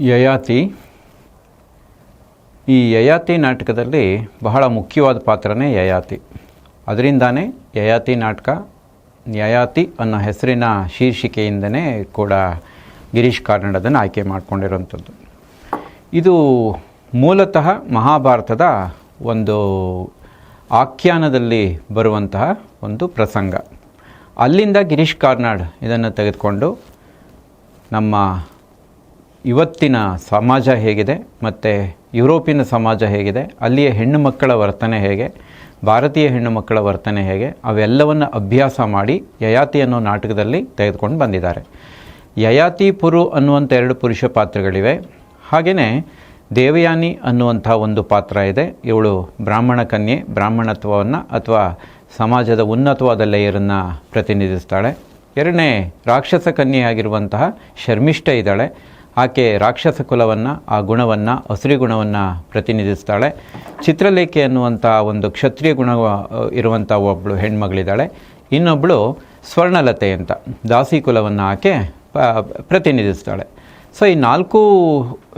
ಯಯಾತಿ. ಈ ಯಯಾತಿ ನಾಟಕದಲ್ಲಿ ಬಹಳ ಮುಖ್ಯವಾದ ಪಾತ್ರನೇ ಯಯಾತಿ. ಅದರಿಂದಾನೇ ಯಯಾತಿ ನಾಟಕ ಯಯಾತಿ ಅನ್ನೋ ಹೆಸರಿನ ಶೀರ್ಷಿಕೆಯಿಂದನೇ ಕೂಡ ಗಿರೀಶ್ ಕಾರ್ನಾಡದನ್ನು ಆಯ್ಕೆ ಮಾಡಿಕೊಂಡಿರುವಂಥದ್ದು. ಇದು ಮೂಲತಃ ಮಹಾಭಾರತದ ಒಂದು ಆಖ್ಯಾನದಲ್ಲಿ ಬರುವಂತಹ ಒಂದು ಪ್ರಸಂಗ. ಅಲ್ಲಿಂದ ಗಿರೀಶ್ ಕಾರ್ನಾಡ್ ಇದನ್ನು ತೆಗೆದುಕೊಂಡು ನಮ್ಮ ಇವತ್ತಿನ ಸಮಾಜ ಹೇಗಿದೆ, ಮತ್ತು ಯುರೋಪಿನ ಸಮಾಜ ಹೇಗಿದೆ, ಅಲ್ಲಿಯ ಹೆಣ್ಣು ಮಕ್ಕಳ ವರ್ತನೆ ಹೇಗೆ, ಭಾರತೀಯ ಹೆಣ್ಣು ಮಕ್ಕಳ ವರ್ತನೆ ಹೇಗೆ, ಅವೆಲ್ಲವನ್ನು ಅಭ್ಯಾಸ ಮಾಡಿ ಯಯಾತಿ ಅನ್ನೋ ನಾಟಕದಲ್ಲಿ ತೆಗೆದುಕೊಂಡು ಬಂದಿದ್ದಾರೆ. ಯಯಾತಿ ಪುರು ಅನ್ನುವಂಥ ಎರಡು ಪುರುಷ ಪಾತ್ರಗಳಿವೆ. ಹಾಗೆಯೇ ದೇವಯಾನಿ ಅನ್ನುವಂಥ ಒಂದು ಪಾತ್ರ ಇದೆ. ಇವಳು ಬ್ರಾಹ್ಮಣ ಕನ್ಯೆ, ಬ್ರಾಹ್ಮಣತ್ವವನ್ನು ಅಥವಾ ಸಮಾಜದ ಉನ್ನತವಾದ ಲೇಯರನ್ನು ಪ್ರತಿನಿಧಿಸ್ತಾಳೆ. ಎರಡನೇ ರಾಕ್ಷಸ ಕನ್ಯೆಯಾಗಿರುವಂತಹ ಶರ್ಮಿಷ್ಠ ಇದ್ದಾಳೆ. ಆಕೆ ರಾಕ್ಷಸ ಕುಲವನ್ನು, ಆ ಗುಣವನ್ನು ಹಸಿರಿ ಗುಣವನ್ನು ಪ್ರತಿನಿಧಿಸ್ತಾಳೆ. ಚಿತ್ರಲೇಖೆ ಅನ್ನುವಂಥ ಒಂದು ಕ್ಷತ್ರಿಯ ಗುಣ ಇರುವಂಥ ಒಬ್ಬಳು ಹೆಣ್ಮಗಳಿದ್ದಾಳೆ. ಇನ್ನೊಬ್ಬಳು ಸ್ವರ್ಣಲತೆ ಅಂತ, ದಾಸಿ ಕುಲವನ್ನು ಆಕೆ ಪ್ರತಿನಿಧಿಸ್ತಾಳೆ. ಸೊ, ಈ ನಾಲ್ಕು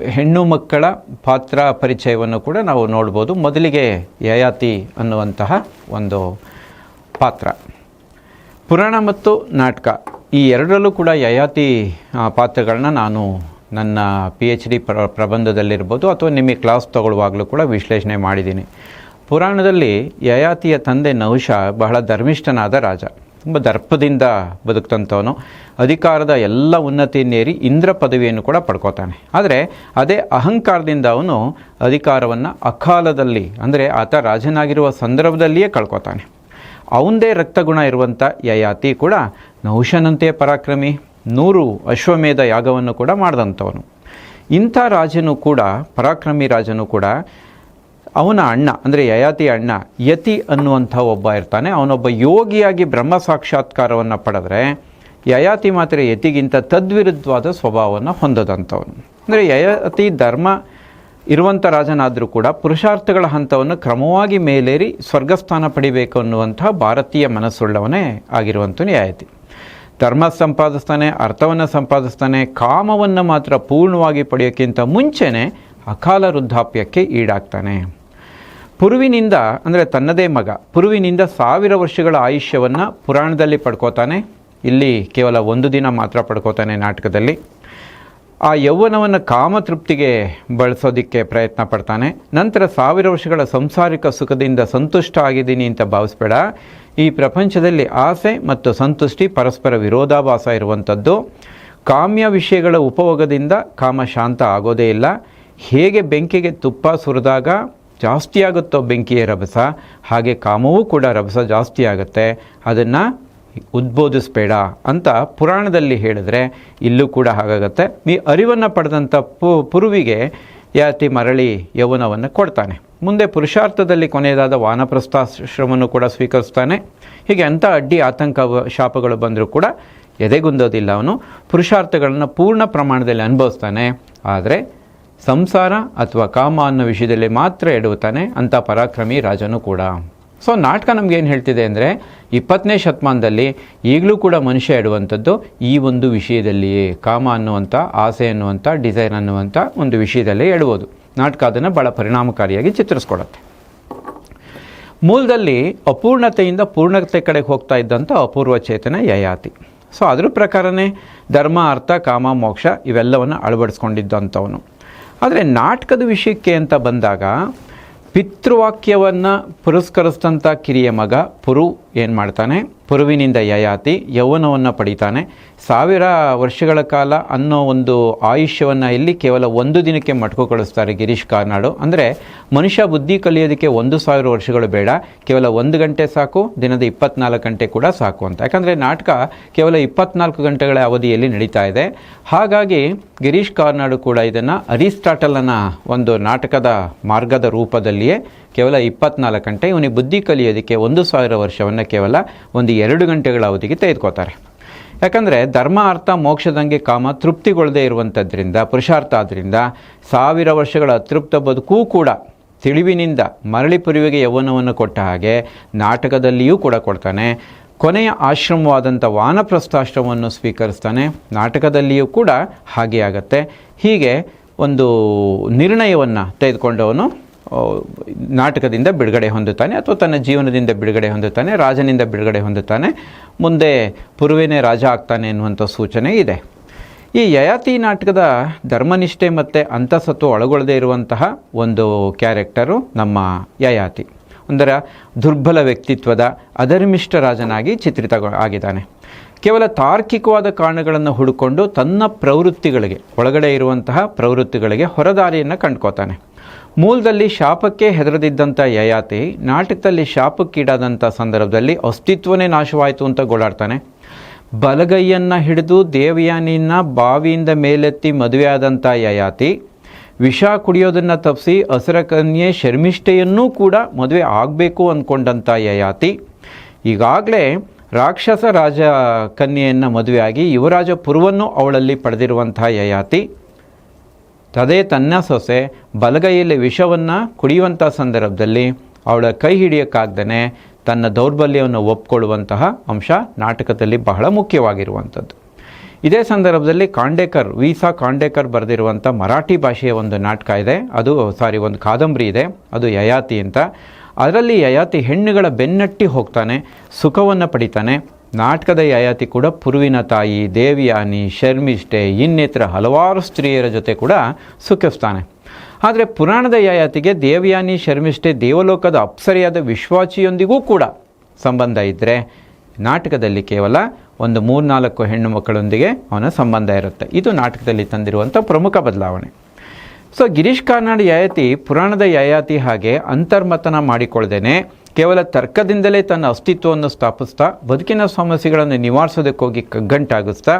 ಹೆಣ್ಣು ಮಕ್ಕಳ ಪಾತ್ರ ಪರಿಚಯವನ್ನು ಕೂಡ ನಾವು ನೋಡ್ಬೋದು. ಮೊದಲಿಗೆ ಯಯಾತಿ ಅನ್ನುವಂತಹ ಒಂದು ಪಾತ್ರ. ಪುರಾಣ ಮತ್ತು ನಾಟಕ, ಈ ಎರಡರಲ್ಲೂ ಕೂಡ ಯಯಾತಿ ಪಾತ್ರಗಳನ್ನ ನಾನು ನನ್ನ ಪಿ ಎಚ್ ಡಿ ಪ್ರ, ಪ್ರಬಂಧದಲ್ಲಿರ್ಬೋದು ಅಥವಾ ನಿಮಗೆ ಕ್ಲಾಸ್ ತಗೊಳ್ಳುವಾಗಲೂ ಕೂಡ ವಿಶ್ಲೇಷಣೆ ಮಾಡಿದ್ದೀನಿ. ಪುರಾಣದಲ್ಲಿ ಯಯಾತಿಯ ತಂದೆ ನೌಶ ಬಹಳ ಧರ್ಮಿಷ್ಠನಾದ ರಾಜ. ತುಂಬ ದರ್ಪದಿಂದ ಬದುಕ್ತಂಥವನು ಅಧಿಕಾರದ ಎಲ್ಲ ಉನ್ನತಿಯನ್ನೇರಿ ಇಂದ್ರ ಪದವಿಯನ್ನು ಕೂಡ ಪಡ್ಕೋತಾನೆ. ಆದರೆ ಅದೇ ಅಹಂಕಾರದಿಂದ ಅವನು ಅಧಿಕಾರವನ್ನು ಅಕಾಲದಲ್ಲಿ, ಅಂದರೆ ಆತ ರಾಜನಾಗಿರುವ ಸಂದರ್ಭದಲ್ಲಿಯೇ ಕಳ್ಕೊತಾನೆ. ಅವಂದೇ ರಕ್ತಗುಣ ಇರುವಂಥ ಯಯಾತಿ ಕೂಡ ನೌಶನಂತೆಯೇ ಪರಾಕ್ರಮಿ. ನೂರು ಅಶ್ವಮೇಧ ಯಾಗವನ್ನು ಕೂಡ ಮಾಡಿದಂಥವನು. ಇಂಥ ರಾಜನು ಕೂಡ, ಪರಾಕ್ರಮಿ ರಾಜನು ಕೂಡ, ಅವನ ಅಣ್ಣ, ಅಂದರೆ ಯಯಾತಿ ಅಣ್ಣ, ಯತಿ ಅನ್ನುವಂಥ ಒಬ್ಬ ಇರ್ತಾನೆ. ಅವನೊಬ್ಬ ಯೋಗಿಯಾಗಿ ಬ್ರಹ್ಮ ಸಾಕ್ಷಾತ್ಕಾರವನ್ನು ಪಡೆದ್ರೆ, ಯಯಾತಿ ಮಾತ್ರ ಯತಿಗಿಂತ ತದ್ವಿರುದ್ಧವಾದ ಸ್ವಭಾವವನ್ನು ಹೊಂದದಂಥವನು. ಅಂದರೆ ಯಯಾತಿ ಧರ್ಮ ಇರುವಂಥ ರಾಜನಾದರೂ ಕೂಡ ಪುರುಷಾರ್ಥಗಳ ಹಂತವನ್ನು ಕ್ರಮವಾಗಿ ಮೇಲೇರಿ ಸ್ವರ್ಗಸ್ಥಾನ ಪಡಿಬೇಕು ಅನ್ನುವಂಥ ಭಾರತೀಯ ಮನಸ್ಸುಳ್ಳವನೇ ಆಗಿರುವಂಥ ಯಯಾತಿ. ಧರ್ಮ ಸಂಪಾದಿಸ್ತಾನೆ, ಅರ್ಥವನ್ನು ಸಂಪಾದಿಸ್ತಾನೆ, ಕಾಮವನ್ನು ಮಾತ್ರ ಪೂರ್ಣವಾಗಿ ಪಡೆಯೋಕ್ಕಿಂತ ಮುಂಚೆನೇ ಅಕಾಲ ವೃದ್ಧಾಪ್ಯಕ್ಕೆ ಈಡಾಗ್ತಾನೆ. ಪುರುವಿನಿಂದ, ಅಂದರೆ ತನ್ನದೇ ಮಗ, ಪುರುವಿನಿಂದ ಸಾವಿರ ವರ್ಷಗಳ ಆಯುಷ್ಯವನ್ನು ಪುರಾಣದಲ್ಲಿ ಪಡ್ಕೋತಾನೆ. ಇಲ್ಲಿ ಕೇವಲ ಒಂದು ದಿನ ಮಾತ್ರ ಪಡ್ಕೋತಾನೆ ನಾಟಕದಲ್ಲಿ. ಆ ಯೌವನವನ್ನು ಕಾಮತೃಪ್ತಿಗೆ ಬಳಸೋದಕ್ಕೆ ಪ್ರಯತ್ನ ಪಡ್ತಾನೆ. ನಂತರ ಸಾವಿರ ವರ್ಷಗಳ ಸಂಸಾರಿಕ ಸುಖದಿಂದ ಸಂತುಷ್ಟ ಆಗಿದ್ದೀನಿ ಅಂತ ಭಾವಿಸ್ಬೇಡ. ಈ ಪ್ರಪಂಚದಲ್ಲಿ ಆಸೆ ಮತ್ತು ಸಂತುಷ್ಟಿ ಪರಸ್ಪರ ವಿರೋಧಾಭಾಸ ಇರುವಂಥದ್ದು ಕಾಮ್ಯ ವಿಷಯಗಳ ಉಪಯೋಗದಿಂದ ಕಾಮ ಶಾಂತ ಆಗೋದೇ ಇಲ್ಲ. ಹೇಗೆ ಬೆಂಕಿಗೆ ತುಪ್ಪ ಸುರಿದಾಗ ಜಾಸ್ತಿ ಆಗುತ್ತೋ ಬೆಂಕಿಯ ರಭಸ, ಹಾಗೆ ಕಾಮವೂ ಕೂಡ ರಭಸ ಜಾಸ್ತಿ ಆಗುತ್ತೆ ಅದನ್ನು ಉದ್ಬೋಧಿಸ್ಬೇಡ ಅಂತ ಪುರಾಣದಲ್ಲಿ ಹೇಳಿದ್ರೆ ಇಲ್ಲೂ ಕೂಡ ಹಾಗಾಗತ್ತೆ. ಈ ಅರಿವನ್ನು ಪಡೆದಂಥ ಪು, ಪುರುವಿಗೆ ಯಾತಿ ಮರಳಿ ಯೌವನವನ್ನು ಕೊಡ್ತಾನೆ. ಮುಂದೆ ಪುರುಷಾರ್ಥದಲ್ಲಿ ಕೊನೆಯದಾದ ವಾನಪ್ರಸ್ಥಾಶ್ರಮವನ್ನು ಕೂಡ ಸ್ವೀಕರಿಸ್ತಾನೆ. ಹೀಗೆ ಅಂಥ ಅಡ್ಡಿ ಆತಂಕ ಶಾಪಗಳು ಬಂದರೂ ಕೂಡ ಎದೆಗುಂದೋದಿಲ್ಲ ಅವನು. ಪುರುಷಾರ್ಥಗಳನ್ನು ಪೂರ್ಣ ಪ್ರಮಾಣದಲ್ಲಿ ಅನುಭವಿಸ್ತಾನೆ. ಆದರೆ ಸಂಸಾರ ಅಥವಾ ಕಾಮ ಅನ್ನೋ ವಿಷಯದಲ್ಲಿ ಮಾತ್ರ ಎಡುತ್ತಾನೆ ಅಂಥ ಪರಾಕ್ರಮಿ ರಾಜನು ಕೂಡ. ಸೊ ನಾಟಕ ನಮಗೇನು ಹೇಳ್ತಿದೆ ಅಂದರೆ ಇಪ್ಪತ್ತನೇ ಶತಮಾನದಲ್ಲಿ ಈಗಲೂ ಕೂಡ ಮನುಷ್ಯ ಇಡುವಂಥದ್ದು ಈ ಒಂದು ವಿಷಯದಲ್ಲಿಯೇ, ಕಾಮ ಅನ್ನುವಂಥ, ಆಸೆ ಅನ್ನುವಂಥ, ಡಿಸೈನ್ ಅನ್ನುವಂಥ ಒಂದು ವಿಷಯದಲ್ಲೇ ಎಡುವುದು. ನಾಟಕ ಅದನ್ನು ಭಾಳ ಪರಿಣಾಮಕಾರಿಯಾಗಿ ಚಿತ್ರಿಸ್ಕೊಡತ್ತೆ. ಮೂಲದಲ್ಲಿ ಅಪೂರ್ಣತೆಯಿಂದ ಪೂರ್ಣತೆ ಕಡೆಗೆ ಹೋಗ್ತಾ ಇದ್ದಂಥ ಅಪೂರ್ವ ಚೇತನ ಯಯಾತಿ. ಸೊ ಅದ್ರ ಪ್ರಕಾರನೇ ಧರ್ಮ, ಅರ್ಥ, ಕಾಮ, ಮೋಕ್ಷ ಇವೆಲ್ಲವನ್ನು ಅಳವಡಿಸ್ಕೊಂಡಿದ್ದಂಥವನು. ಆದರೆ ನಾಟಕದ ವಿಷಯಕ್ಕೆ ಅಂತ ಬಂದಾಗ ಪಿತೃವಾಕ್ಯವನ್ನು ಪುರಸ್ಕರಿಸಿದಂಥ ಕಿರಿಯ ಮಗ ಪುರು ಏನು ಮಾಡ್ತಾನೆ ಪುರುವಿನಿಂದ ಯಯಾತಿ, ಯೌವನವನ್ನು ಪಡಿತಾನೆ. ಸಾವಿರ ವರ್ಷಗಳ ಕಾಲ ಅನ್ನೋ ಒಂದು ಆಯುಷ್ಯವನ್ನು ಇಲ್ಲಿ ಕೇವಲ ಒಂದು ದಿನಕ್ಕೆ ಮಟ್ಕೊಳಿಸ್ತಾರೆ ಗಿರೀಶ್ ಕಾರ್ನಾಡು. ಅಂದರೆ ಮನುಷ್ಯ ಬುದ್ಧಿ ಕಲಿಯೋದಕ್ಕೆ ಒಂದು ಸಾವಿರ ವರ್ಷಗಳು ಬೇಡ. ಕೇವಲ ಒಂದು ಗಂಟೆ ಸಾಕು, ದಿನದ ಇಪ್ಪತ್ನಾಲ್ಕು ಗಂಟೆ ಕೂಡ ಸಾಕು ಅಂತ. ಯಾಕಂದರೆ ನಾಟಕ ಕೇವಲ ಇಪ್ಪತ್ನಾಲ್ಕು ಗಂಟೆಗಳ ಅವಧಿಯಲ್ಲಿ ನಡೀತಾ ಇದೆ. ಹಾಗಾಗಿ ಗಿರೀಶ್ ಕಾರ್ನಾಡು ಕೂಡ ಇದನ್ನು ಅರಿಸ್ಟಾಟಲನ ಒಂದು ನಾಟಕದ ಮಾರ್ಗದ ರೂಪದಲ್ಲಿಯೇ ಕೇವಲ ಇಪ್ಪತ್ನಾಲ್ಕು ಗಂಟೆ, ಇವನಿಗೆ ಬುದ್ಧಿ ಕಲಿಯೋದಕ್ಕೆ ಒಂದು ಸಾವಿರ ವರ್ಷವನ್ನು ಕೇವಲ ಒಂದು ಎರಡು ಗಂಟೆಗಳ ಅವಧಿಗೆ ತೆಗೆದುಕೋತಾರೆ ಯಾಕಂದರೆ ಧರ್ಮ, ಅರ್ಥ, ಮೋಕ್ಷದಂಗೆ ಕಾಮ ತೃಪ್ತಿಗೊಳ್ಳದೇ ಇರುವಂಥದ್ರಿಂದ ಪುರುಷಾರ್ಥ ಆದ್ದರಿಂದ ಸಾವಿರ ವರ್ಷಗಳ ಅತೃಪ್ತ ಬದುಕೂ ಕೂಡ ತಿಳಿವಿನಿಂದ ಮರಳಿ ಪುರಿವಿಗೆ ಯೌವನವನ್ನು ಕೊಟ್ಟ ಹಾಗೆ ನಾಟಕದಲ್ಲಿಯೂ ಕೂಡ ಕೊಡ್ತಾನೆ. ಕೊನೆಯ ಆಶ್ರಮವಾದಂಥ ವಾನಪ್ರಸ್ಥಾಶ್ರಮವನ್ನು ಸ್ವೀಕರಿಸ್ತಾನೆ. ನಾಟಕದಲ್ಲಿಯೂ ಕೂಡ ಹಾಗೆ ಆಗತ್ತೆ ಹೀಗೆ ಒಂದು ನಿರ್ಣಯವನ್ನು ತೆಗೆದುಕೊಂಡವನು ನಾಟಕದಿಂದ ಬಿಡುಗಡೆ ಹೊಂದುತ್ತಾನೆ ಅಥವಾ ತನ್ನ ಜೀವನದಿಂದ ಬಿಡುಗಡೆ ಹೊಂದುತ್ತಾನೆ, ರಾಜನಿಂದ ಬಿಡುಗಡೆ ಹೊಂದುತ್ತಾನೆ, ಮುಂದೆ ಪುರುವೇನೇ ರಾಜ ಆಗ್ತಾನೆ ಎನ್ನುವಂಥ ಸೂಚನೆ ಇದೆ. ಈ ಯಯಾತಿ ನಾಟಕದ ಧರ್ಮನಿಷ್ಠೆ ಮತ್ತು ಅಂತಸತ್ವ ಒಳಗೊಳ್ಳದೇ ಇರುವಂತಹ ಒಂದು ಕ್ಯಾರೆಕ್ಟರು ನಮ್ಮ ಯಯಾತಿ. ಒಂದರ ದುರ್ಬಲ ವ್ಯಕ್ತಿತ್ವದ ಅಧರ್ಮಿಷ್ಠ ರಾಜನಾಗಿ ಚಿತ್ರಿತ ಆಗಿದ್ದಾನೆ. ಕೇವಲ ತಾರ್ಕಿಕವಾದ ಕಾರಣಗಳನ್ನು ಹುಡುಕೊಂಡು ತನ್ನ ಪ್ರವೃತ್ತಿಗಳಿಗೆ, ಒಳಗಡೆ ಇರುವಂತಹ ಪ್ರವೃತ್ತಿಗಳಿಗೆ ಹೊರದಾರಿಯನ್ನು ಕಂಡ್ಕೋತಾನೆ. ಮೂಲದಲ್ಲಿ ಶಾಪಕ್ಕೆ ಹೆದರದಿದ್ದಂಥ ಯಯಾತಿ, ನಾಟಕದಲ್ಲಿ ಶಾಪಕ್ಕೀಡಾದಂಥ ಸಂದರ್ಭದಲ್ಲಿ ಅಸ್ತಿತ್ವನೇ ನಾಶವಾಯಿತು ಅಂತ ಗೋಳಾಡ್ತಾನೆ. ಬಲಗೈಯನ್ನು ಹಿಡಿದು ದೇವಯಾನಿನ ಬಾವಿಯಿಂದ ಮೇಲೆತ್ತಿ ಮದುವೆಯಾದಂಥ ಯಯಾತಿ, ವಿಷ ಕುಡಿಯೋದನ್ನು ತಪ್ಪಿಸಿ ಹಸಿರ ಕನ್ಯೆ ಶರ್ಮಿಷ್ಠೆಯನ್ನೂ ಕೂಡ ಮದುವೆ ಆಗಬೇಕು ಅಂದ್ಕೊಂಡಂಥ ಯಯಾತಿ. ಈಗಾಗಲೇ ರಾಕ್ಷಸ ರಾಜ ಕನ್ಯೆಯನ್ನು ಮದುವೆಯಾಗಿ ಯುವರಾಜ ಪುರವನ್ನು ಅವಳಲ್ಲಿ ಪಡೆದಿರುವಂಥ ಯಯಾತಿ. ತದೇ ತನ್ನ ಸೊಸೆ ಬಲಗೈಯಲ್ಲಿ ವಿಷವನ್ನು ಕುಡಿಯುವಂಥ ಸಂದರ್ಭದಲ್ಲಿ ಅವಳ ಕೈ ಹಿಡಿಯೋಕ್ಕಾಗ್ದೇ ತನ್ನ ದೌರ್ಬಲ್ಯವನ್ನು ಒಪ್ಕೊಳ್ಳುವಂತಹ ಅಂಶ ನಾಟಕದಲ್ಲಿ ಬಹಳ ಮುಖ್ಯವಾಗಿರುವಂಥದ್ದು. ಇದೇ ಸಂದರ್ಭದಲ್ಲಿ ಕಾಂಡೇಕರ್, ವೀಸಾ ಕಾಂಡೇಕರ್ ಬರೆದಿರುವಂಥ ಮರಾಠಿ ಭಾಷೆಯ ಒಂದು ನಾಟಕ ಇದೆ. ಅದು, ಸಾರಿ, ಒಂದು ಕಾದಂಬರಿ ಇದೆ. ಅದು ಯಯಾತಿ ಅಂತ. ಅದರಲ್ಲಿ ಯಯಾತಿ ಹೆಣ್ಣುಗಳ ಬೆನ್ನಟ್ಟಿ ಹೋಗ್ತಾನೆ, ಸುಖವನ್ನು ಪಡಿತಾನೆ. ನಾಟಕದ ಯಯಾತಿ ಕೂಡ ಪುರುವಿನ ತಾಯಿ, ದೇವಿಯಾನಿ, ಶರ್ಮಿಷ್ಠೆ, ಇನ್ನಿತರ ಹಲವಾರು ಸ್ತ್ರೀಯರ ಜೊತೆ ಕೂಡ ಸುಖಿಸ್ತಾನೆ ಆದರೆ ಪುರಾಣದ ಯಯಾತಿಗೆ ದೇವಯಾನಿ, ಶರ್ಮಿಷ್ಠೆ, ದೇವಲೋಕದ ಅಪ್ಸರಿಯಾದ ವಿಶ್ವಾಚಿಯೊಂದಿಗೂ ಕೂಡ ಸಂಬಂಧ ಇದ್ದರೆ ನಾಟಕದಲ್ಲಿ ಕೇವಲ ಒಂದು ಮೂರ್ನಾಲ್ಕು ಹೆಣ್ಣು ಮಕ್ಕಳೊಂದಿಗೆ ಅವನ ಸಂಬಂಧ ಇರುತ್ತೆ. ಇದು ನಾಟಕದಲ್ಲಿ ತಂದಿರುವಂಥ ಪ್ರಮುಖ ಬದಲಾವಣೆ. ಸೊ ಗಿರೀಶ್ ಕಾರ್ನಾಡ್ ಯಯಾತಿ ಪುರಾಣದ ಯಯಾತಿ ಹಾಗೆ ಅಂತರ್ಮತನ ಮಾಡಿಕೊಳ್ಳದೇನೆ ಕೇವಲ ತರ್ಕದಿಂದಲೇ ತನ್ನ ಅಸ್ತಿತ್ವವನ್ನು ಸ್ಥಾಪಿಸ್ತಾ, ಬದುಕಿನ ಸಮಸ್ಯೆಗಳನ್ನು ನಿವಾರಿಸೋದಕ್ಕೋಗಿ ಕಗ್ಗಂಟಾಗಿಸ್ತಾ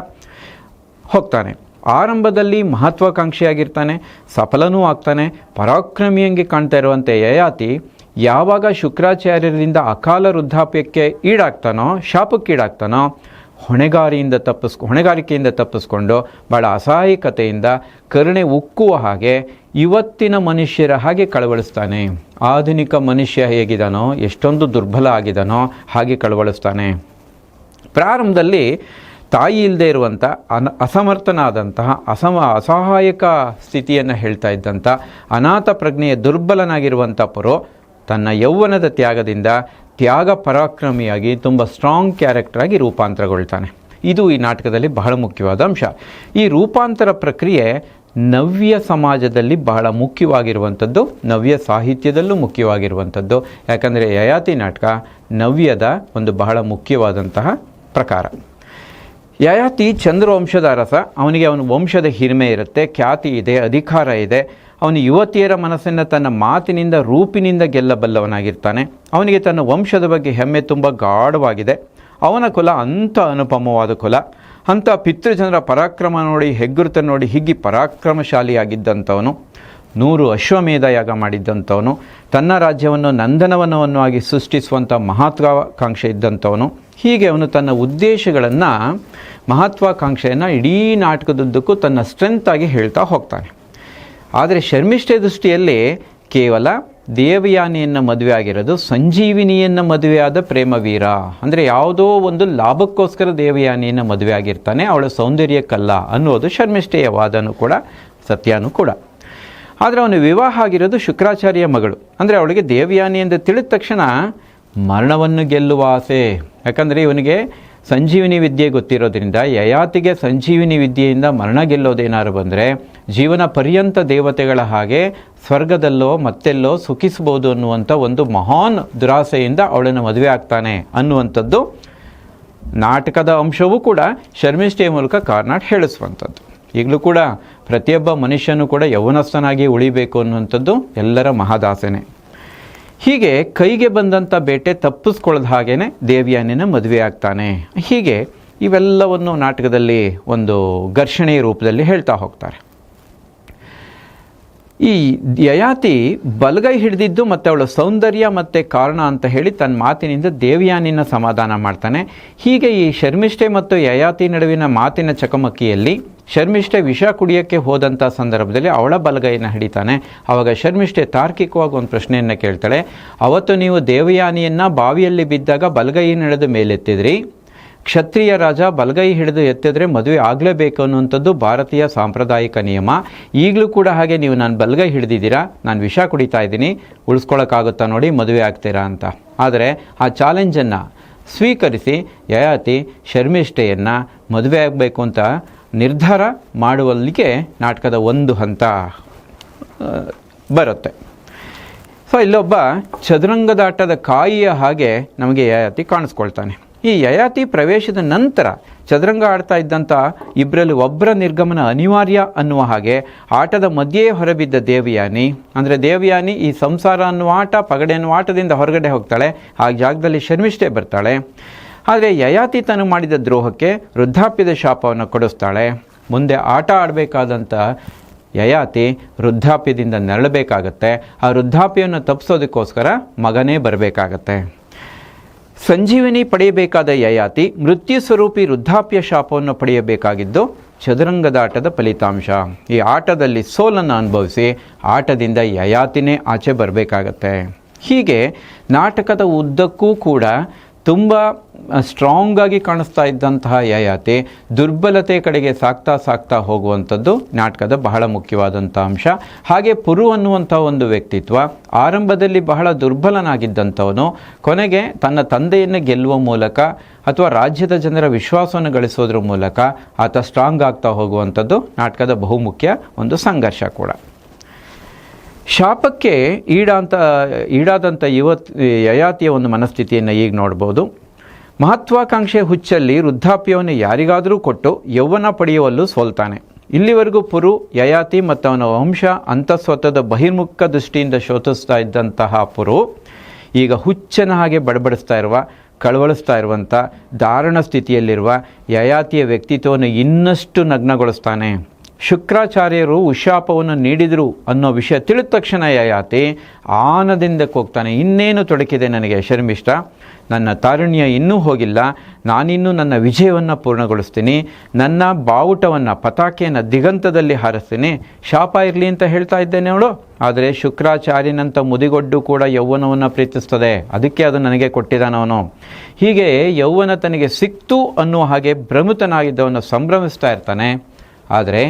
ಹೋಗ್ತಾನೆ. ಆರಂಭದಲ್ಲಿ ಮಹತ್ವಾಕಾಂಕ್ಷಿಯಾಗಿರ್ತಾನೆ, ಸಫಲನೂ ಆಗ್ತಾನೆ ಪರಾಕ್ರಮಿಯಂಗೆ ಕಾಣ್ತಾ ಇರುವಂತೆ ಯಯಾತಿ ಯಾವಾಗ ಶುಕ್ರಾಚಾರ್ಯರಿಂದ ಅಕಾಲ ವೃದ್ಧಾಪ್ಯಕ್ಕೆ ಈಡಾಗ್ತಾನೋ, ಶಾಪಕ್ಕೀಡಾಗ್ತಾನೋ ಹೊಣೆಗಾರಿಯಿಂದ ತಪ್ಪಿಸ್, ಹೊಣೆಗಾರಿಕೆಯಿಂದ ತಪ್ಪಿಸ್ಕೊಂಡು ಭಾಳ ಅಸಹಾಯಕತೆಯಿಂದ ಕರುಣೆ ಉಕ್ಕುವ ಹಾಗೆ ಇವತ್ತಿನ ಮನುಷ್ಯರ ಹಾಗೆ ಕಳವಳಿಸ್ತಾನೆ. ಆಧುನಿಕ ಮನುಷ್ಯ ಹೇಗಿದಾನೋ, ಎಷ್ಟೊಂದು ದುರ್ಬಲ ಆಗಿದಾನೋ ಹಾಗೆ ಕಳವಳಿಸ್ತಾನೆ. ಪ್ರಾರಂಭದಲ್ಲಿ ತಾಯಿ ಇಲ್ಲದೆ ಇರುವಂಥ ಅನ, ಅಸಮರ್ಥನಾದಂತಹ, ಅಸಮ, ಅಸಹಾಯಕ ಸ್ಥಿತಿಯನ್ನು ಹೇಳ್ತಾ ಇದ್ದಂಥ ಅನಾಥ ಪ್ರಜ್ಞೆಯ ದುರ್ಬಲನಾಗಿರುವಂಥ ಪುರು ತನ್ನ ಯೌವನದ ತ್ಯಾಗದಿಂದ ತ್ಯಾಗ ಪರಾಕ್ರಮಿಯಾಗಿ ತುಂಬ ಸ್ಟ್ರಾಂಗ್ ಕ್ಯಾರೆಕ್ಟರಾಗಿ ರೂಪಾಂತರಗೊಳ್ತಾನೆ. ಇದು ಈ ನಾಟಕದಲ್ಲಿ ಬಹಳ ಮುಖ್ಯವಾದ ಅಂಶ. ಈ ರೂಪಾಂತರ ಪ್ರಕ್ರಿಯೆ ನವ್ಯ ಸಮಾಜದಲ್ಲಿ ಬಹಳ ಮುಖ್ಯವಾಗಿರುವಂಥದ್ದು, ನವ್ಯ ಸಾಹಿತ್ಯದಲ್ಲೂ ಮುಖ್ಯವಾಗಿರುವಂಥದ್ದು. ಯಾಕಂದರೆ ಯಯಾತಿ ನಾಟಕ ನವ್ಯದ ಒಂದು ಬಹಳ ಮುಖ್ಯವಾದಂತಹ ಪ್ರಕಾರ. ಯಯಾತಿ ಚಂದ್ರವಂಶದ ಅರಸ, ಅವನಿಗೆ ಅವನ ವಂಶದ ಹಿರಿಮೆ ಇರುತ್ತೆ, ಖ್ಯಾತಿ ಇದೆ, ಅಧಿಕಾರ ಇದೆ. ಅವನು ಯುವತಿಯರ ಮನಸ್ಸನ್ನು ತನ್ನ ಮಾತಿನಿಂದ, ರೂಪಿನಿಂದ ಗೆಲ್ಲಬಲ್ಲವನಾಗಿರ್ತಾನೆ. ಅವನಿಗೆ ತನ್ನ ವಂಶದ ಬಗ್ಗೆ ಹೆಮ್ಮೆ ತುಂಬ ಗಾಢವಾಗಿದೆ. ಅವನ ಕುಲ ಅಂಥ ಅನುಪಮವಾದ ಕುಲ. ಅಂಥ ಪಿತೃಜನರ ಪರಾಕ್ರಮ ನೋಡಿ, ಹೆಗ್ಗುರುತ ನೋಡಿ, ಹಿಗ್ಗಿ ಪರಾಕ್ರಮಶಾಲಿಯಾಗಿದ್ದಂಥವನು. ನೂರು ಅಶ್ವಮೇಧ ಯಾಗ ಮಾಡಿದ್ದಂಥವನು. ತನ್ನ ರಾಜ್ಯವನ್ನು ನಂದನವನವನ್ನು ಆಗಿ ಸೃಷ್ಟಿಸುವಂಥ ಮಹತ್ವಾಕಾಂಕ್ಷೆ ಇದ್ದಂಥವನು. ಹೀಗೆ ಅವನು ತನ್ನ ಉದ್ದೇಶಗಳನ್ನು, ಮಹತ್ವಾಕಾಂಕ್ಷೆಯನ್ನು ಇಡೀ ನಾಟಕದುದ್ದಕ್ಕೂ ತನ್ನ ಸ್ಟ್ರೆಂತಾಗಿ ಹೇಳ್ತಾ ಹೋಗ್ತಾನೆ. ಆದರೆ ಶರ್ಮಿಷ್ಠೆ ದೃಷ್ಟಿಯಲ್ಲಿ ಕೇವಲ ದೇವಯಾನಿಯನ್ನು ಮದುವೆ ಆಗಿರೋದು ಸಂಜೀವಿನಿಯನ್ನು ಮದುವೆಯಾದ ಪ್ರೇಮವೀರ. ಅಂದರೆ ಯಾವುದೋ ಒಂದು ಲಾಭಕ್ಕೋಸ್ಕರ ದೇವಯಾನಿಯನ್ನು ಮದುವೆ ಆಗಿರ್ತಾನೆ, ಅವಳ ಸೌಂದರ್ಯಕ್ಕಲ್ಲ ಅನ್ನೋದು ಶರ್ಮಿಷ್ಠೆಯ ವಾದನೂ ಕೂಡ, ಸತ್ಯನೂ ಕೂಡ. ಆದರೆ ಅವನು ವಿವಾಹ ಆಗಿರೋದು ಶುಕ್ರಾಚಾರ್ಯ ಮಗಳು. ಅಂದರೆ ಅವಳಿಗೆ ದೇವಯಾನಿ ಎಂದು ತಿಳಿದ ತಕ್ಷಣ ಮರಣವನ್ನು ಗೆಲ್ಲುವ ಆಸೆ. ಯಾಕಂದರೆ ಇವನಿಗೆ ಸಂಜೀವಿನಿ ವಿದ್ಯೆ ಗೊತ್ತಿರೋದ್ರಿಂದ, ಯಯಾತಿಗೆ ಸಂಜೀವಿನಿ ವಿದ್ಯೆಯಿಂದ ಮರಣ ಗೆಲ್ಲೋದೇನಾದ್ರು ಬಂದರೆ, ಜೀವನ ಪರ್ಯಂತ ದೇವತೆಗಳ ಹಾಗೆ ಸ್ವರ್ಗದಲ್ಲೋ ಮತ್ತೆಲ್ಲೋ ಸುಖಿಸ್ಬೋದು ಅನ್ನುವಂಥ ಒಂದು ಮಹಾನ್ ದುರಾಸೆಯಿಂದ ಅವಳನ್ನು ಮದುವೆ ಆಗ್ತಾನೆ ಅನ್ನುವಂಥದ್ದು ನಾಟಕದ ಅಂಶವೂ ಕೂಡ ಶರ್ಮಿಷ್ಠೆಯ ಮೂಲಕ ಕಾರ್ನಾಟ್ ಹೇಳಿಸುವಂಥದ್ದು. ಈಗಲೂ ಕೂಡ ಪ್ರತಿಯೊಬ್ಬ ಮನುಷ್ಯನೂ ಕೂಡ ಯೌವನಸ್ಥನಾಗಿ ಉಳಿಬೇಕು ಅನ್ನುವಂಥದ್ದು ಎಲ್ಲರ ಮಹದಾಸೆನೆ. ಹೀಗೆ ಕೈಗೆ ಬಂದಂಥ ಬೇಟೆ ತಪ್ಪಿಸ್ಕೊಳ್ಳದ ಹಾಗೇನೆ ದೇವಿಯಾನಿನ ಮದುವೆ ಆಗ್ತಾನೆ. ಹೀಗೆ ಇವೆಲ್ಲವನ್ನು ನಾಟಕದಲ್ಲಿ ಒಂದು ಘರ್ಷಣೆಯ ರೂಪದಲ್ಲಿ ಹೇಳ್ತಾ ಹೋಗ್ತಾರೆ. ಈ ಯಯಾತಿ ಬಲಗೈ ಹಿಡಿದಿದ್ದು ಮತ್ತು ಅವಳ ಸೌಂದರ್ಯ ಮತ್ತು ಕಾರಣ ಅಂತ ಹೇಳಿ ತನ್ನ ಮಾತಿನಿಂದ ದೇವಯಾನಿನ ಸಮಾಧಾನ ಮಾಡ್ತಾನೆ. ಹೀಗೆ ಈ ಶರ್ಮಿಷ್ಠೆ ಮತ್ತು ಯಯಾತಿ ನಡುವಿನ ಮಾತಿನ ಚಕಮಕಿಯಲ್ಲಿ ಶರ್ಮಿಷ್ಠೆ ವಿಷ ಕುಡಿಯೋಕ್ಕೆ ಹೋದಂಥ ಸಂದರ್ಭದಲ್ಲಿ ಅವಳ ಬಲಗೈನ ಹಿಡಿತಾನೆ. ಆವಾಗ ಶರ್ಮಿಷ್ಠೆ ತಾರ್ಕಿಕವಾಗಿ ಒಂದು ಪ್ರಶ್ನೆಯನ್ನು ಕೇಳ್ತಾಳೆ. ಅವತ್ತು ನೀವು ದೇವಯಾನಿಯನ್ನು ಬಾವಿಯಲ್ಲಿ ಬಿದ್ದಾಗ ಬಲಗೈ ನಡೆದು ಮೇಲೆತ್ತಿದ್ರಿ. ಕ್ಷತ್ರಿಯ ರಾಜ ಬಲಗೈ ಹಿಡಿದು ಎತ್ತಿದ್ರೆ ಮದುವೆ ಆಗಲೇಬೇಕು ಅನ್ನುವಂಥದ್ದು ಭಾರತೀಯ ಸಾಂಪ್ರದಾಯಿಕ ನಿಯಮ. ಈಗಲೂ ಕೂಡ ಹಾಗೆ ನೀವು ನಾನು ಬಲಗೈ ಹಿಡಿದಿದ್ದೀರಾ? ನಾನು ವಿಷ ಕುಡಿತಾ ಇದ್ದೀನಿ. ಉಳಿಸ್ಕೊಳಕ್ಕಾಗುತ್ತಾ ನೋಡಿ, ಮದುವೆ ಆಗ್ತೀರಾ ಅಂತ. ಆದರೆ ಆ ಚಾಲೆಂಜನ್ನು ಸ್ವೀಕರಿಸಿ ಯಯಾತಿ ಶರ್ಮಿಷ್ಠೆಯನ್ನು ಮದುವೆ ಆಗಬೇಕು ಅಂತ ನಿರ್ಧಾರ ಮಾಡುವಲ್ಲಿಗೆ ನಾಟಕದ ಒಂದು ಹಂತ ಬರುತ್ತೆ. ಸೊ, ಇಲ್ಲೊಬ್ಬ ಚದುರಂಗದಾಟದ ಕಾಯಿಯ ಹಾಗೆ ನಮಗೆ ಯಯಾತಿ ಕಾಣಿಸ್ಕೊಳ್ತಾನೆ. ಈ ಯಯಾತಿ ಪ್ರವೇಶದ ನಂತರ ಚದುರಂಗ ಆಡ್ತಾ ಇದ್ದಂಥ ಇಬ್ಬರಲ್ಲಿ ಒಬ್ಬರ ನಿರ್ಗಮನ ಅನಿವಾರ್ಯ ಅನ್ನುವ ಹಾಗೆ ಆಟದ ಮಧ್ಯೆಯೇ ಹೊರಬಿದ್ದ ದೇವಯಾನಿ. ಅಂದರೆ ದೇವಯಾನಿ ಈ ಸಂಸಾರ ಅನ್ನುವ ಆಟ, ಪಗಡೆ ಅನ್ನುವ ಆಟದಿಂದ ಹೊರಗಡೆ ಹೋಗ್ತಾಳೆ, ಆ ಜಾಗದಲ್ಲಿ ಶರ್ಮಿಷ್ಠೆ ಬರ್ತಾಳೆ. ಆದರೆ ಯಯಾತಿ ತನು ಮಾಡಿದ ದ್ರೋಹಕ್ಕೆ ವೃದ್ಧಾಪ್ಯದ ಶಾಪವನ್ನು ಕೊಡಿಸ್ತಾಳೆ. ಮುಂದೆ ಆಟ ಆಡಬೇಕಾದಂಥ ಯಯಾತಿ ವೃದ್ಧಾಪ್ಯದಿಂದ ನರಳಬೇಕಾಗತ್ತೆ. ಆ ವೃದ್ಧಾಪ್ಯವನ್ನು ತಪ್ಪಿಸೋದಕ್ಕೋಸ್ಕರ ಮಗನೇ ಬರಬೇಕಾಗತ್ತೆ. ಸಂಜೀವನಿ ಪಡೆಯಬೇಕಾದ ಯಯಾತಿ, ಮೃತ್ಯು ಸ್ವರೂಪಿ ವೃದ್ಧಾಪ್ಯ ಶಾಪವನ್ನು ಪಡೆಯಬೇಕಾಗಿದ್ದು ಚದುರಂಗದ ಆಟದ ಫಲಿತಾಂಶ. ಈ ಆಟದಲ್ಲಿ ಸೋಲನ್ನು ಅನುಭವಿಸಿ ಆಟದಿಂದ ಯಯಾತಿನೇ ಆಚೆ ಬರಬೇಕಾಗತ್ತೆ. ಹೀಗೆ ನಾಟಕದ ಉದ್ದಕ್ಕೂ ಕೂಡ ತುಂಬ ಸ್ಟ್ರಾಂಗ್ ಆಗಿ ಕಾಣಿಸ್ತಾ ಇದ್ದಂತಹ ಯಯಾತಿ ದುರ್ಬಲತೆ ಕಡೆಗೆ ಸಾಕ್ತಾ ಸಾಕ್ತಾ ಹೋಗುವಂಥದ್ದು ನಾಟಕದ ಬಹಳ ಮುಖ್ಯವಾದಂಥ ಅಂಶ. ಹಾಗೆ ಪುರು ಅನ್ನುವಂಥ ಒಂದು ವ್ಯಕ್ತಿತ್ವ ಆರಂಭದಲ್ಲಿ ಬಹಳ ದುರ್ಬಲನಾಗಿದ್ದಂಥವನು ಕೊನೆಗೆ ತನ್ನ ತಂದೆಯನ್ನು ಗೆಲ್ಲುವ ಮೂಲಕ ಅಥವಾ ರಾಜ್ಯದ ಜನರ ವಿಶ್ವಾಸವನ್ನು ಗಳಿಸೋದ್ರ ಮೂಲಕ ಆತ ಸ್ಟ್ರಾಂಗ್ ಆಗ್ತಾ ಹೋಗುವಂಥದ್ದು ನಾಟಕದ ಬಹುಮುಖ್ಯ ಒಂದು ಸಂಘರ್ಷ ಕೂಡ. ಶಾಪಕ್ಕೆ ಈಡಾಂತ ಈಡಾದಂಥ ಯುವತ್, ಯಯಾತಿಯ ಒಂದು ಮನಸ್ಥಿತಿಯನ್ನು ಈಗ ನೋಡ್ಬೋದು. ಮಹತ್ವಾಕಾಂಕ್ಷೆ ಹುಚ್ಚಲ್ಲಿ ವೃದ್ಧಾಪ್ಯವನ್ನು ಯಾರಿಗಾದರೂ ಕೊಟ್ಟು ಯೌವನ ಪಡೆಯುವಲ್ಲೂ ಸೋಲ್ತಾನೆ. ಇಲ್ಲಿವರೆಗೂ ಪುರು, ಯಯಾತಿ ಮತ್ತು ಅವನ ವಂಶ ಅಂತಸ್ವತದ ಬಹಿರ್ಮುಖ ದೃಷ್ಟಿಯಿಂದ ಶೋಧಿಸ್ತಾ ಇದ್ದಂತಹ ಪುರು, ಈಗ ಹುಚ್ಚನ ಹಾಗೆ ಬಡಬಡಿಸ್ತಾ ಇರುವ, ಕಳವಳಿಸ್ತಾ ಇರುವಂಥ ದಾರುಣ ಸ್ಥಿತಿಯಲ್ಲಿರುವ ಯಯಾತಿಯ ವ್ಯಕ್ತಿತ್ವವನ್ನು ಇನ್ನಷ್ಟು ನಗ್ನಗೊಳಿಸ್ತಾನೆ. ಶುಕ್ರಾಚಾರ್ಯರು ಉಶಾಪವನ್ನು ನೀಡಿದರು ಅನ್ನೋ ವಿಷಯ ತಿಳಿದ ತಕ್ಷಣ ಯಯಾತಿ ಆನದಿಂದ ಹೋಗ್ತಾನೆ ಇನ್ನೇನು ತೊಡಕಿದೆ ನನಗೆ ಶರ್ಮಿಷ್ಠ? ನನ್ನ ತಾರುಣ್ಯ ಇನ್ನೂ ಹೋಗಿಲ್ಲ, ನಾನಿನ್ನೂ ನನ್ನ ವಿಜಯವನ್ನು ಪೂರ್ಣಗೊಳಿಸ್ತೀನಿ, ನನ್ನ ಬಾವುಟವನ್ನು ಪತಾಕೆಯನ್ನು ದಿಗಂತದಲ್ಲಿ ಹಾರಿಸ್ತೀನಿ, ಶಾಪ ಇರಲಿ ಅಂತ ಹೇಳ್ತಾ ಇದ್ದೇನೆ ಅವಳು. ಆದರೆ ಶುಕ್ರಾಚಾರ್ಯನಂಥ ಮುದಿಗೊಡ್ಡು ಕೂಡ ಯೌವನವನ್ನು ಪ್ರೀತಿಸ್ತದೆ. ಅದಕ್ಕೆ ಅದು ನನಗೆ ಕೊಟ್ಟಿದ್ದಾನವನು ಹೀಗೆ ಯೌವನ ತನಗೆ ಸಿಕ್ತು ಅನ್ನುವ ಹಾಗೆ ಭ್ರಮಿತನಾಗಿದ್ದವನು ಸಂಭ್ರಮಿಸ್ತಾ ಇರ್ತಾನೆ. ಆದರೆ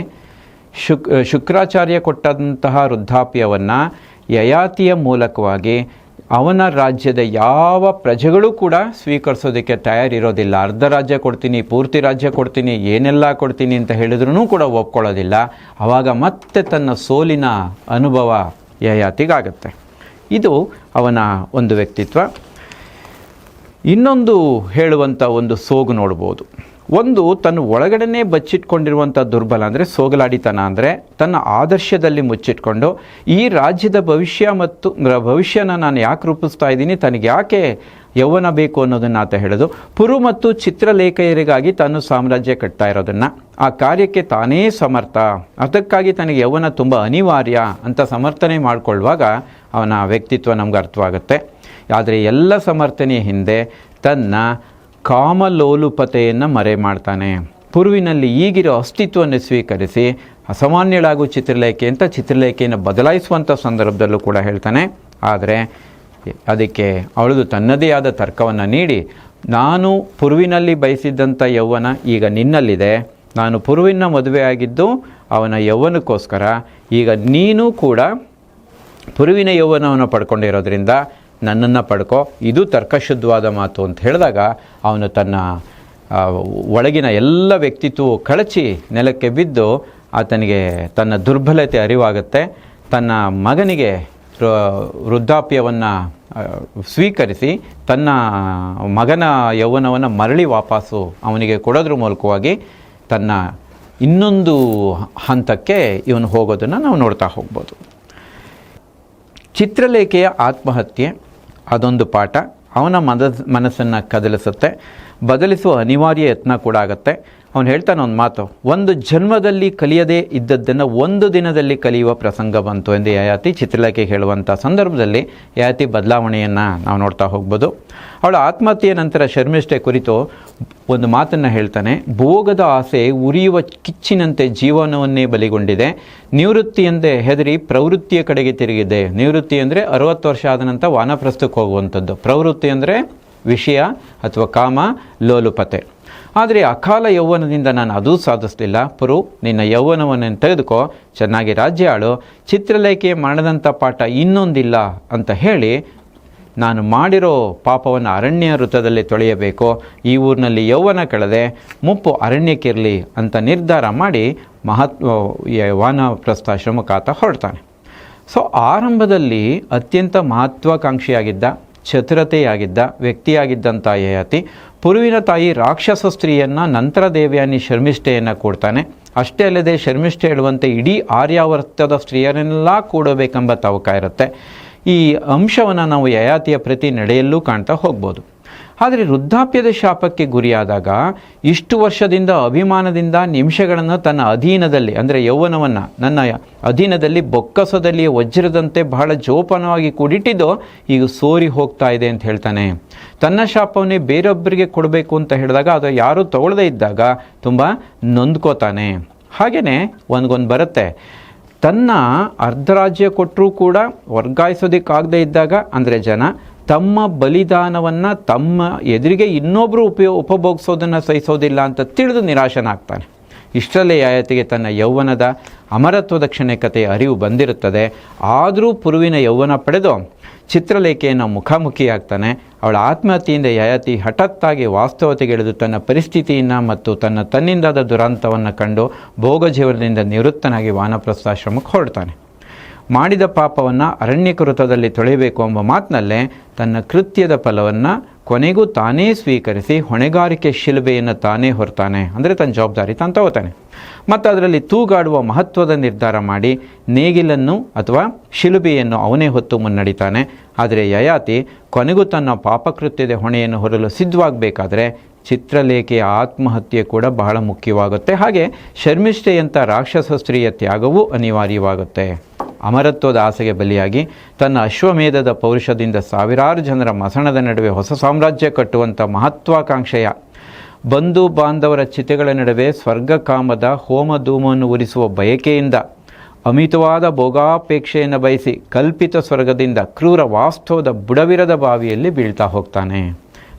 ಶುಕ್ ಶುಕ್ರಾಚಾರ್ಯ ಕೊಟ್ಟಂತಹ ವೃದ್ಧಾಪ್ಯವನ್ನು ಯಯಾತಿಯ ಮೂಲಕವಾಗಿ ಅವನ ರಾಜ್ಯದ ಯಾವ ಪ್ರಜೆಗಳು ಕೂಡ ಸ್ವೀಕರಿಸೋದಕ್ಕೆ ತಯಾರಿರೋದಿಲ್ಲ. ಅರ್ಧ ರಾಜ್ಯ ಕೊಡ್ತೀನಿ, ಪೂರ್ತಿ ರಾಜ್ಯ ಕೊಡ್ತೀನಿ, ಏನೆಲ್ಲ ಕೊಡ್ತೀನಿ ಅಂತ ಹೇಳಿದ್ರೂ ಕೂಡ ಒಪ್ಕೊಳ್ಳೋದಿಲ್ಲ. ಆವಾಗ ಮತ್ತೆ ತನ್ನ ಸೋಲಿನ ಅನುಭವ ಯಯಾತಿಗಾಗತ್ತೆ. ಇದು ಅವನ ಒಂದು ವ್ಯಕ್ತಿತ್ವ. ಇನ್ನೊಂದು ಹೇಳುವಂಥ ಒಂದು ಸೋಗು ನೋಡ್ಬೋದು. ಒಂದು ತನ್ನ ಒಳಗಡೆನೇ ಬಚ್ಚಿಟ್ಕೊಂಡಿರುವಂಥ ದುರ್ಬಲ ಅಂದರೆ ಸೋಗಲಾಡಿತನ ಅಂದರೆ ತನ್ನ ಆದರ್ಶದಲ್ಲಿ ಮುಚ್ಚಿಟ್ಕೊಂಡು ಈ ರಾಜ್ಯದ ಭವಿಷ್ಯ ಮತ್ತು ಭವಿಷ್ಯನ ನಾನು ಯಾಕೆ ರೂಪಿಸ್ತಾ ಇದ್ದೀನಿ, ತನಗೆ ಯಾಕೆ ಯೌವನ ಬೇಕು ಅನ್ನೋದನ್ನು ಆತ ಹೇಳೋದು. ಪುರು ಮತ್ತು ಚಿತ್ರಲೇಖೆಯರಿಗಾಗಿ ತಾನು ಸಾಮ್ರಾಜ್ಯ ಕಟ್ತಾ ಇರೋದನ್ನು. ಆ ಕಾರ್ಯಕ್ಕೆ ತಾನೇ ಸಮರ್ಥ. ಅದಕ್ಕಾಗಿ ತನಗೆ ಯೌವನ ತುಂಬ ಅನಿವಾರ್ಯ ಅಂತ ಸಮರ್ಥನೆ ಮಾಡಿಕೊಳ್ಳುವಾಗ ಅವನ ವ್ಯಕ್ತಿತ್ವ ನಮ್ಗೆ ಅರ್ಥವಾಗುತ್ತೆ. ಆದರೆ ಎಲ್ಲ ಸಮರ್ಥನೆಯ ಹಿಂದೆ ತನ್ನ ಕಾಮಲೋಲುಪತೆಯನ್ನು ಮರೆ ಮಾಡ್ತಾನೆ. ಪುರುವಿನಲ್ಲಿ ಈಗಿರೋ ಅಸ್ತಿತ್ವವನ್ನು ಸ್ವೀಕರಿಸಿ ಅಸಾಮಾನ್ಯಳಾಗುವ ಚಿತ್ರಲೇಖೆ ಅಂತ ಚಿತ್ರಲೇಖೆಯನ್ನು ಬದಲಾಯಿಸುವಂಥ ಸಂದರ್ಭದಲ್ಲೂ ಕೂಡ ಹೇಳ್ತಾನೆ. ಆದರೆ ಅದಕ್ಕೆ ಅವಳದು ತನ್ನದೇ ಆದ ತರ್ಕವನ್ನು ನೀಡಿ, ನಾನು ಪುರುವಿನಲ್ಲಿ ಬಯಸಿದ್ದಂಥ ಯೌವನ ಈಗ ನಿನ್ನಲ್ಲಿದೆ. ನಾನು ಪುರುವಿನ ಮದುವೆಯಾಗಿದ್ದು ಅವನ ಯೌವನಕ್ಕೋಸ್ಕರ ಈಗ ನೀನು ಕೂಡ ಪುರುವಿನ ಯೌವನವನ್ನು ಪಡ್ಕೊಂಡಿರೋದ್ರಿಂದ ನನ್ನನ್ನು ಪಡ್ಕೊ, ಇದು ತರ್ಕಶುದ್ಧವಾದ ಮಾತು ಅಂತ ಹೇಳಿದಾಗ ಅವನು ತನ್ನ ಒಳಗಿನ ಎಲ್ಲ ವ್ಯಕ್ತಿತ್ವವು ಕಳಚಿ ನೆಲಕ್ಕೆ ಬಿದ್ದು ಆತನಿಗೆ ತನ್ನ ದುರ್ಬಲತೆ ಅರಿವಾಗುತ್ತೆ, ತನ್ನ ಮಗನಿಗೆ ವೃದ್ಧಾಪ್ಯವನ್ನು ಸ್ವೀಕರಿಸಿ, ತನ್ನ ಮಗನ ಯೌವನವನ್ನು ಮರಳಿ ವಾಪಸ್ಸು ಅವನಿಗೆ ಕೊಡೋದ್ರ ಮೂಲಕವಾಗಿ ತನ್ನ ಇನ್ನೊಂದು ಹಂತಕ್ಕೆ ಇವನು ಹೋಗೋದನ್ನು ನಾವು ನೋಡ್ತಾ ಹೋಗ್ಬೋದು. ಚಿತ್ರಲೇಖೆಯ ಆತ್ಮಹತ್ಯೆ ಅದೊಂದು ಪಾಠ. ಅವನ ಮನ ಮನಸ್ಸನ್ನು ಕದಲಿಸುತ್ತೆ. ಬದಲಿಸುವ ಅನಿವಾರ್ಯ ಯತ್ನ ಕೂಡ ಆಗುತ್ತೆ. ಅವನು ಹೇಳ್ತಾನೆ ಒಂದು ಮಾತು, ಒಂದು ಜನ್ಮದಲ್ಲಿ ಕಲಿಯದೇ ಇದ್ದದ್ದನ್ನು ಒಂದು ದಿನದಲ್ಲಿ ಕಲಿಯುವ ಪ್ರಸಂಗ ಬಂತು ಎಂದು ಯಯಾತಿ ಚಿತ್ರಲೇಖೆ ಹೇಳುವಂಥ ಸಂದರ್ಭದಲ್ಲಿ ಯಾತಿ ಬದಲಾವಣೆಯನ್ನು ನಾವು ನೋಡ್ತಾ ಹೋಗ್ಬೋದು. ಅವಳ ಆತ್ಮಹತ್ಯೆಯ ನಂತರ ಶರ್ಮಿಷ್ಠೆ ಕುರಿತು ಒಂದು ಮಾತನ್ನು ಹೇಳ್ತಾನೆ, ಭೋಗದ ಆಸೆ ಉರಿಯುವ ಕಿಚ್ಚಿನಂತೆ ಜೀವನವನ್ನೇ ಬಲಿಗೊಂಡಿದೆ. ನಿವೃತ್ತಿ ಎಂದೇ ಹೆದರಿ ಪ್ರವೃತ್ತಿಯ ಕಡೆಗೆ ತಿರುಗಿದೆ ನಿವೃತ್ತಿ ಅಂದರೆ ಅರವತ್ತು ವರ್ಷ ಆದ ನಂತರ ವಾನಪ್ರಸ್ಥಕ್ಕೆ ಹೋಗುವಂಥದ್ದು ಪ್ರವೃತ್ತಿ ಅಂದರೆ ವಿಷಯ ಅಥವಾ ಕಾಮ, ಲೋಲುಪತೆ. ಆದರೆ ಅಕಾಲ ಯೌವನದಿಂದ ನಾನು ಅದೂ ಸಾಧಿಸಲಿಲ್ಲ. ಪುರು, ನಿನ್ನ ಯೌವನವನ್ನು ತೆಗೆದುಕೋ? ಚೆನ್ನಾಗಿ ರಾಜ್ಯ ಆಳು. ಚಿತ್ರಲೇಖೆ ಮಾಡದಂಥ ಪಾಠ ಇನ್ನೊಂದಿಲ್ಲ ಅಂತ ಹೇಳಿ ನಾನು ಮಾಡಿರೋ ಪಾಪವನ್ನು ಅರಣ್ಯ ವೃತ್ತದಲ್ಲಿ ತೊಳೆಯಬೇಕು. ಈ ಊರಿನಲ್ಲಿ ಯೌವನ ಕಳೆದೆ. ಮುಪ್ಪು ಅರಣ್ಯಕ್ಕಿರಲಿ ಅಂತ ನಿರ್ಧಾರ ಮಾಡಿ ಮಹತ್ವ ವಾನಪ್ರಸ್ಥಾಶ್ರಮಕ್ಕಾತ ಹೊರಡ್ತಾನೆ. ಸೊ, ಆರಂಭದಲ್ಲಿ ಅತ್ಯಂತ ಮಹತ್ವಾಕಾಂಕ್ಷಿಯಾಗಿದ್ದ ಚತುರತೆಯಾಗಿದ್ದ ವ್ಯಕ್ತಿಯಾಗಿದ್ದಂಥ ಯಯಾತಿ ಪುರುವಿನ ತಾಯಿ ರಾಕ್ಷಸ ಸ್ತ್ರೀಯನ್ನು ನಂತರ ದೇವ್ಯಾನಿ ಶರ್ಮಿಷ್ಠೆಯನ್ನು ಕೊಡ್ತಾನೆ. ಅಷ್ಟೇ ಅಲ್ಲದೆ ಶರ್ಮಿಷ್ಠೆ ಹೇಳುವಂತೆ ಇಡೀ ಆರ್ಯಾವರ್ತದ ಸ್ತ್ರೀಯರನ್ನೆಲ್ಲ ಕೂಡಬೇಕೆಂಬ ತವಕ ಇರುತ್ತೆ. ಈ ಅಂಶವನ್ನು ನಾವು ಯಯಾತಿಯ ಪ್ರತಿ ನಡೆಯಲ್ಲೂ ಕಾಣ್ತಾ ಹೋಗ್ಬೋದು. ಆದರೆ ವೃದ್ಧಾಪ್ಯದ ಶಾಪಕ್ಕೆ ಗುರಿಯಾದಾಗ ಇಷ್ಟು ವರ್ಷದಿಂದ ಅಭಿಮಾನದಿಂದ ನಿಮಿಷಗಳನ್ನು ತನ್ನ ಅಧೀನದಲ್ಲಿ, ಅಂದರೆ ಯೌವನವನ್ನು, ನನ್ನ ಅಧೀನದಲ್ಲಿ ಬೊಕ್ಕಸದಲ್ಲಿ ವಜ್ರದಂತೆ ಬಹಳ ಜೋಪಾನವಾಗಿ ಕೂಡಿಟ್ಟಿದ್ದು ಈಗ ಸೋರಿ ಹೋಗ್ತಾ ಇದೆ ಅಂತ ಹೇಳ್ತಾನೆ. ತನ್ನ ಶಾಪವನ್ನೇ ಬೇರೊಬ್ಬರಿಗೆ ಕೊಡಬೇಕು ಅಂತ ಹೇಳಿದಾಗ ಅದು ಯಾರೂ ತಗೊಳ್ಳದೇ ಇದ್ದಾಗ ತುಂಬ ನೊಂದ್ಕೋತಾನೆ. ಹಾಗೆಯೇ ಒಂದ್ಗೊಂದು ಬರುತ್ತೆ. ತನ್ನ ಅರ್ಧರಾಜ್ಯ ಕೊಟ್ಟರೂ ಕೂಡ ವರ್ಗಾಯಿಸೋದಕ್ಕಾಗದೇ ಇದ್ದಾಗ, ಅಂದರೆ ಜನ ತಮ್ಮ ಬಲಿದಾನವನ್ನು ತಮ್ಮ ಎದುರಿಗೆ ಇನ್ನೊಬ್ಬರು ಉಪಯೋಗ ಉಪಭೋಗಿಸೋದನ್ನು ಸಹಿಸೋದಿಲ್ಲ ಅಂತ ತಿಳಿದು ನಿರಾಶನಾಗ್ತಾನೆ. ಇಷ್ಟರಲ್ಲೇ ಯಾಯತಿಗೆ ತನ್ನ ಯೌವನದ ಅಮರತ್ವದ ಕ್ಷಣಿಕತೆಯ ಅರಿವು ಬಂದಿರುತ್ತದೆ. ಆದರೂ ಪುರುವಿನ ಯೌವನ ಪಡೆದು ಚಿತ್ರಲೇಖೆಯನ್ನು ಮುಖಾಮುಖಿಯಾಗ್ತಾನೆ. ಅವಳ ಆತ್ಮಹತ್ಯೆಯಿಂದ ಯಯಾತಿ ಹಠತ್ತಾಗಿ ವಾಸ್ತವತೆಗೆಳೆದು ತನ್ನ ಪರಿಸ್ಥಿತಿಯನ್ನು ಮತ್ತು ತನ್ನ ತನ್ನಿಂದಾದ ದುರಂತವನ್ನು ಕಂಡು ಭೋಗ ಜೀವನದಿಂದ ನಿವೃತ್ತನಾಗಿ ವಾನಪ್ರಸ್ಥಾಶ್ರಮಕ್ಕೆ ಹೊರಡ್ತಾನೆ. ಮಾಡಿದ ಪಾಪವನ್ನು ಅರಣ್ಯಕೃತದಲ್ಲಿ ತೊಳೆಯಬೇಕು ಎಂಬ ಮಾತಿನಲ್ಲೇ ತನ್ನ ಕೃತ್ಯದ ಫಲವನ್ನು ಕೊನೆಗೂ ತಾನೇ ಸ್ವೀಕರಿಸಿ ಹೊಣೆಗಾರಿಕೆ ಶಿಲುಬೆಯನ್ನು ತಾನೇ ಹೊರ್ತಾನೆ. ಅಂದರೆ ತನ್ನ ಜವಾಬ್ದಾರಿ ತಾನು ತಗೋತಾನೆ. ಮತ್ತು ಅದರಲ್ಲಿ ತೂಗಾಡುವ ಮಹತ್ವದ ನಿರ್ಧಾರ ಮಾಡಿ ನೇಗಿಲನ್ನು ಅಥವಾ ಶಿಲುಬೆಯನ್ನು ಅವನೇ ಹೊತ್ತು ಮುನ್ನಡಿತಾನೆ. ಆದರೆ ಯಯಾತಿ ಕೊನೆಗೂ ತನ್ನ ಪಾಪಕೃತ್ಯದ ಹೊಣೆಯನ್ನು ಹೊರಲು ಸಿದ್ಧವಾಗಬೇಕಾದ್ರೆ ಚಿತ್ರಲೇಖೆಯ ಆತ್ಮಹತ್ಯೆ ಕೂಡ ಬಹಳ ಮುಖ್ಯವಾಗುತ್ತೆ. ಹಾಗೆ ಶರ್ಮಿಷ್ಠೆಯಂಥ ರಾಕ್ಷಸ ಸ್ತ್ರೀಯ ತ್ಯಾಗವೂ ಅನಿವಾರ್ಯವಾಗುತ್ತೆ. ಅಮರತ್ವದ ಆಸೆಗೆ ಬಲಿಯಾಗಿ ತನ್ನ ಅಶ್ವಮೇಧದ ಪೌರುಷದಿಂದ ಸಾವಿರಾರು ಜನರ ಮಸಣದ ನಡುವೆ ಹೊಸ ಸಾಮ್ರಾಜ್ಯ ಕಟ್ಟುವಂಥ ಮಹತ್ವಾಕಾಂಕ್ಷೆಯ ಬಂಧು ಬಾಂಧವರ ಚಿತೆಗಳ ನಡುವೆ ಸ್ವರ್ಗಕಾಮದ ಹೋಮಧೂಮವನ್ನು ಉರಿಸುವ ಬಯಕೆಯಿಂದ ಅಮಿತವಾದ ಭೋಗಾಪೇಕ್ಷೆಯನ್ನು ಬಯಸಿ ಕಲ್ಪಿತ ಸ್ವರ್ಗದಿಂದ ಕ್ರೂರ ವಾಸ್ತವದ ಬುಡವಿರದ ಬಾವಿಯಲ್ಲಿ ಬೀಳ್ತಾ ಹೋಗ್ತಾನೆ.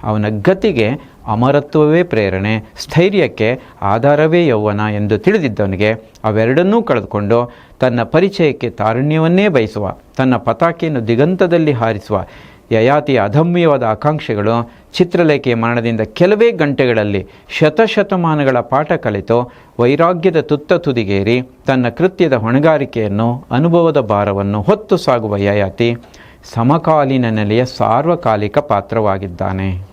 ಅವನ ಗತಿಗೆ ಅಮರತ್ವವೇ ಪ್ರೇರಣೆ, ಸ್ಥೈರ್ಯಕ್ಕೆ ಆಧಾರವೇ ಯೌವನ ಎಂದು ತಿಳಿದಿದ್ದವನಿಗೆ ಅವೆರಡನ್ನೂ ಕಳೆದುಕೊಂಡು ತನ್ನ ಪರಿಚಯಕ್ಕೆ ತಾರುಣ್ಯವನ್ನೇ ಬಯಸುವ, ತನ್ನ ಪತಾಕೆಯನ್ನು ದಿಗಂತದಲ್ಲಿ ಹಾರಿಸುವ ಯಯಾತಿಯ ಅಧಮ್ಯವಾದ ಆಕಾಂಕ್ಷೆಗಳು ಚಿತ್ರಲೇಖೆಯ ಮರಣದಿಂದ ಕೆಲವೇ ಗಂಟೆಗಳಲ್ಲಿ ಶತಶತಮಾನಗಳ ಪಾಠ ಕಲಿತು ವೈರಾಗ್ಯದ ತುತ್ತ ತುದಿಗೇರಿ ತನ್ನ ಕೃತ್ಯದ ಹೊಣೆಗಾರಿಕೆಯನ್ನು, ಅನುಭವದ ಭಾರವನ್ನು ಹೊತ್ತು ಸಾಗುವ ಯಯಾತಿ ಸಮಕಾಲೀನ ನೆಲೆಯ ಸಾರ್ವಕಾಲಿಕ ಪಾತ್ರವಾಗಿದ್ದಾನೆ.